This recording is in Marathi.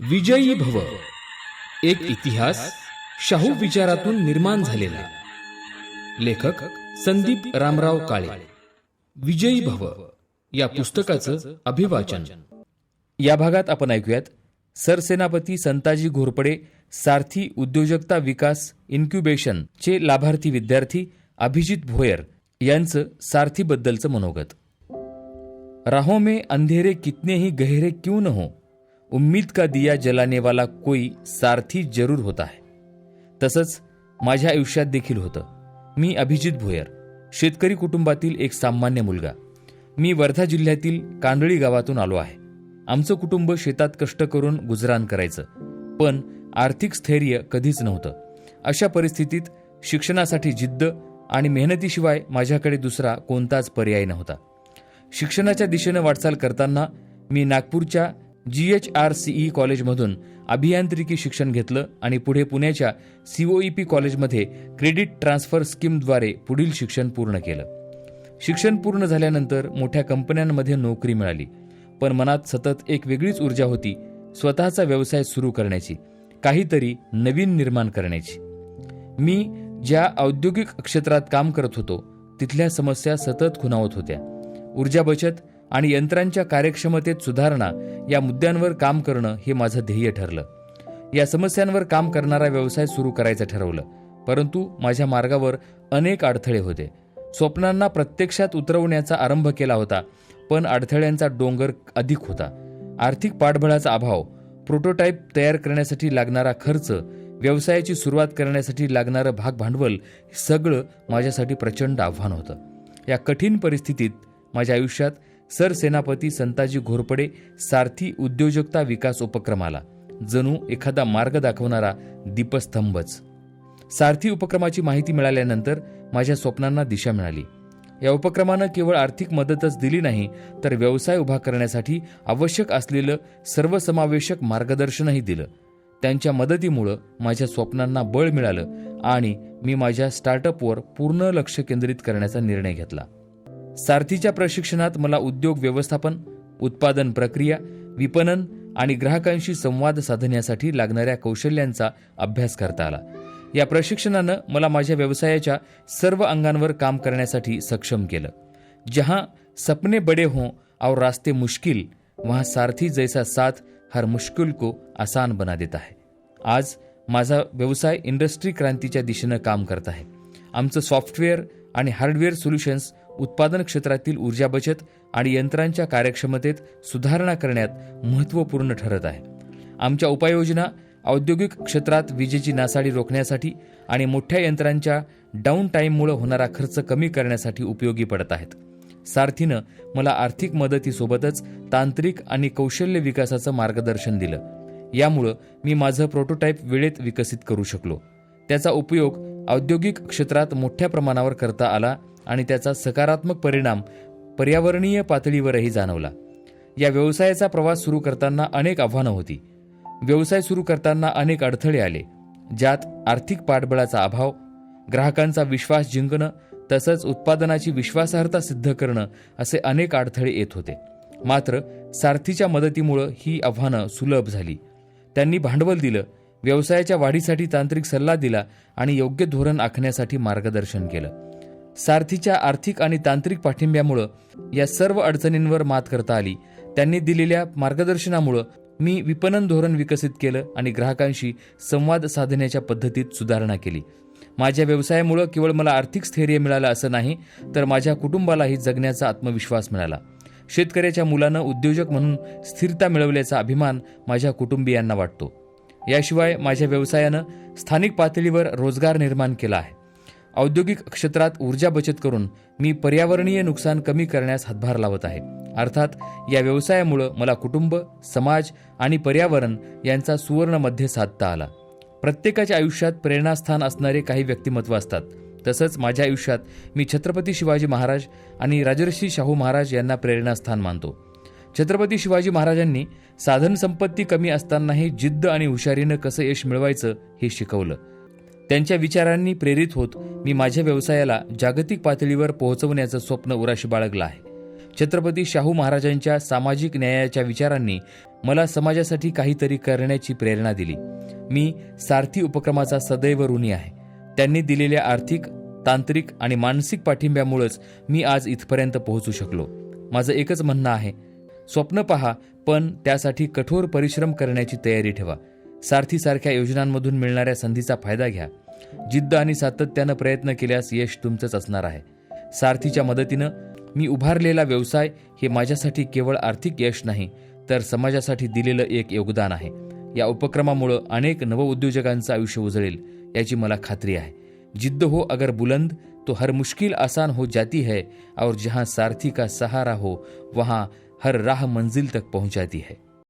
विजयी भव. एक इतिहास शाहू विचारातून निर्माण झालेला. लेखक संदीप रामराव काळे. विजयी भव. या पुस्तकाचं अभिवाचन. या भागात आपण ऐकूयात सरसेनापती संताजी घोरपडे सारथी उद्योजकता विकास इन्क्युबेशन चे लाभार्थी विद्यार्थी अभिजित भोयर यांचं सारथीबद्दलचं मनोगत. राहो में अंधेरे कितने ही गहरे क्यों न हो? उम्मीद का दिया जलाने वाला कोई सारथी जरूर होता है। तसंच माझ्या आयुष्यात देखील होतं। मी अभिजित भोयर शेतकरी कुटुंबातील एक सामान्य मुलगा। मी वर्धा जिल्ह्यातील कांदळी गावातून आलो आहे। आमचं कुटुंब शेतात कष्ट करून गुजराण करायचं पण आर्थिक स्थैर्य कधीच नव्हतं। अशा परिस्थितीत शिक्षणासाठी जिद्द आणि मेहनतीशिवाय माझ्याकडे दुसरा कोणताच पर्याय नव्हता। शिक्षणाच्या दिशेनं वाटचाल करताना मी नागपूरच्या जी एच आर सीई कॉलेजमधून अभियांत्रिकी शिक्षण घेतलं आणि पुढे पुण्याच्या सीओईपी कॉलेजमध्ये क्रेडिट ट्रान्सफर स्कीमद्वारे पुढील शिक्षण पूर्ण केलं. शिक्षण पूर्ण झाल्यानंतर मोठ्या कंपन्यांमध्ये नोकरी मिळाली. पण मनात सतत एक वेगळीच ऊर्जा होती स्वतःचा व्यवसाय सुरू करण्याची काहीतरी नवीन निर्माण करण्याची. मी ज्या औद्योगिक क्षेत्रात काम करत होतो तिथल्या समस्या सतत खुणावत होत्या. ऊर्जा बचत आणि यंत्रांच्या कार्यक्षमतेत सुधारणा या मुद्द्यांवर काम करणं हे माझं ध्येय ठरलं. या समस्यांवर काम करणारा व्यवसाय सुरू करायचं ठरवलं. परंतु माझ्या मार्गावर अनेक अडथळे होते. स्वप्नांना प्रत्यक्षात उतरवण्याचा आरंभ केला होता पण अडथळ्यांचा डोंगर अधिक होता. आर्थिक पाठबळाचा अभाव प्रोटोटाईप तयार करण्यासाठी लागणारा खर्च व्यवसायाची सुरुवात करण्यासाठी लागणारं भाग भांडवल हे सगळं माझ्यासाठी प्रचंड आव्हान होतं. या कठीण परिस्थितीत माझ्या आयुष्यात सरसेनापती संताजी घोरपडे सारथी उद्योजकता विकास उपक्रमाला. जणू एखादा मार्ग दाखवणारा दीपस्तंभच. सारथी उपक्रमाची माहिती मिळाल्यानंतर माझ्या स्वप्नांना दिशा मिळाली. या उपक्रमानं केवळ आर्थिक मदतच दिली नाही तर व्यवसाय उभा करण्यासाठी आवश्यक असलेलं सर्वसमावेशक मार्गदर्शनही दिलं. त्यांच्या मदतीमुळं माझ्या स्वप्नांना बळ मिळालं आणि मी माझ्या स्टार्टअपवर पूर्ण लक्ष केंद्रित करण्याचा निर्णय घेतला. सारथीच्या प्रशिक्षणात मला उद्योग व्यवस्थापन उत्पादन प्रक्रिया विपणन आणि ग्राहकांशी संवाद साधण्यासाठी लागणाऱ्या कौशल्यांचा अभ्यास करता आला. या प्रशिक्षणानं मला माझ्या व्यवसायाच्या सर्व अंगांवर काम करण्यासाठी सक्षम केलं. जहां सपने बडे हों और रास्ते मुश्किल वहां सारथी जैसा साथ हर मुश्किल को आसान बना देता है. आज माझा व्यवसाय इंडस्ट्री क्रांतीच्या दिशेनं काम करत आहे आमचं सॉफ्टवेअर आणि हार्डवेअर सोल्युशन्स उत्पादन क्षेत्रातील ऊर्जा बचत आणि यंत्रांच्या कार्यक्षमतेत सुधारणा करण्यात महत्त्वपूर्ण ठरत आहे. आमच्या उपाययोजना औद्योगिक क्षेत्रात विजेची नासाडी रोखण्यासाठी आणि मोठ्या यंत्रांच्या डाऊन टाईममुळे होणारा खर्च कमी करण्यासाठी उपयोगी पडत आहेत. सारथीनं मला आर्थिक मदतीसोबतच तांत्रिक आणि कौशल्य विकासाचं मार्गदर्शन दिलं. यामुळं मी माझं प्रोटोटाईप वेळेत विकसित करू शकलो. त्याचा उपयोग औद्योगिक क्षेत्रात मोठ्या प्रमाणावर करता आला आणि त्याचा सकारात्मक परिणाम पर्यावरणीय पातळीवरही जाणवला. या व्यवसायाचा प्रवास सुरू करताना अनेक आव्हानं होती. व्यवसाय सुरू करताना अनेक अडथळे आले ज्यात आर्थिक पाठबळाचा अभाव ग्राहकांचा विश्वास जिंकणं तसंच उत्पादनाची विश्वासार्हता सिद्ध करणं असे अनेक अडथळे येत होते. मात्र सारथीच्या मदतीमुळं ही आव्हानं सुलभ झाली. त्यांनी भांडवल दिलं व्यवसायाच्या वाढीसाठी तांत्रिक सल्ला दिला आणि योग्य धोरण आखण्यासाठी मार्गदर्शन केलं. सारथीच्या आर्थिक आणि तांत्रिक पाठिंब्यामुळं या सर्व अडचणींवर मात करता आली. त्यांनी दिलेल्या मार्गदर्शनामुळं मी विपणन धोरण विकसित केलं आणि ग्राहकांशी संवाद साधण्याच्या पद्धतीत सुधारणा केली. माझ्या व्यवसायामुळं केवळ मला आर्थिक स्थैर्य मिळालं असं नाही तर माझ्या कुटुंबालाही जगण्याचा आत्मविश्वास मिळाला. शेतकऱ्याच्या मुलानं उद्योजक म्हणून स्थिरता मिळवल्याचा अभिमान माझ्या कुटुंबियांना वाटतो. याशिवाय माझ्या व्यवसायानं स्थानिक पातळीवर रोजगार निर्माण केला आहे. औद्योगिक क्षेत्रात ऊर्जा बचत करून मी पर्यावरणीय नुकसान कमी करण्यास हातभार लावत आहे. अर्थात या व्यवसायामुळं मला कुटुंब समाज आणि पर्यावरण यांचा सुवर्णमध्ये साधता आला. प्रत्येकाच्या आयुष्यात प्रेरणास्थान असणारे काही व्यक्तिमत्व असतात. तसंच माझ्या आयुष्यात मी छत्रपती शिवाजी महाराज आणि राजर्षी शाहू महाराज यांना प्रेरणास्थान मानतो. छत्रपती शिवाजी महाराजांनी साधन संपत्ती कमी असतानाही जिद्द आणि हुशारीनं कसं यश मिळवायचं हे शिकवलं. त्यांच्या विचारांनी प्रेरित होत मी माझ्या व्यवसायाला जागतिक पातळीवर पोहोचवण्याचं स्वप्न उराशी बाळगलं आहे. छत्रपती शाहू महाराजांच्या सामाजिक न्यायाच्या विचारांनी मला समाजासाठी काहीतरी करण्याची प्रेरणा दिली. मी सारथी उपक्रमाचा सदैव ऋणी आहे. त्यांनी दिलेल्या आर्थिक तांत्रिक आणि मानसिक पाठिंब्यामुळेच मी आज इथपर्यंत पोहोचू शकलो. माझं एकच म्हणणं आहे स्वप्न पहा पण त्यासाठी कठोर परिश्रम करण्याची तयारी ठेवा. सारथीसारख्या योजनांमधून मिळणाऱ्या संधीचा फायदा घ्या. जिद्द आणि सातत्यानं प्रयत्न केल्यास यश तुमचंच असणार आहे. सारथीच्या मदतीनं मी उभारलेला व्यवसाय हे माझ्यासाठी केवळ आर्थिक यश नाही तर समाजासाठी दिलेलं एक योगदान आहे. या उपक्रमामुळं अनेक नवउद्योजकांचं आयुष्य उजळेल याची मला खात्री आहे. जिद्द हो अगर बुलंद तो हर मुश्किल आसान हो जाती है और जहां सारथी का सहारा हो वहां हर राह मंजिल तक पहुंचाती है.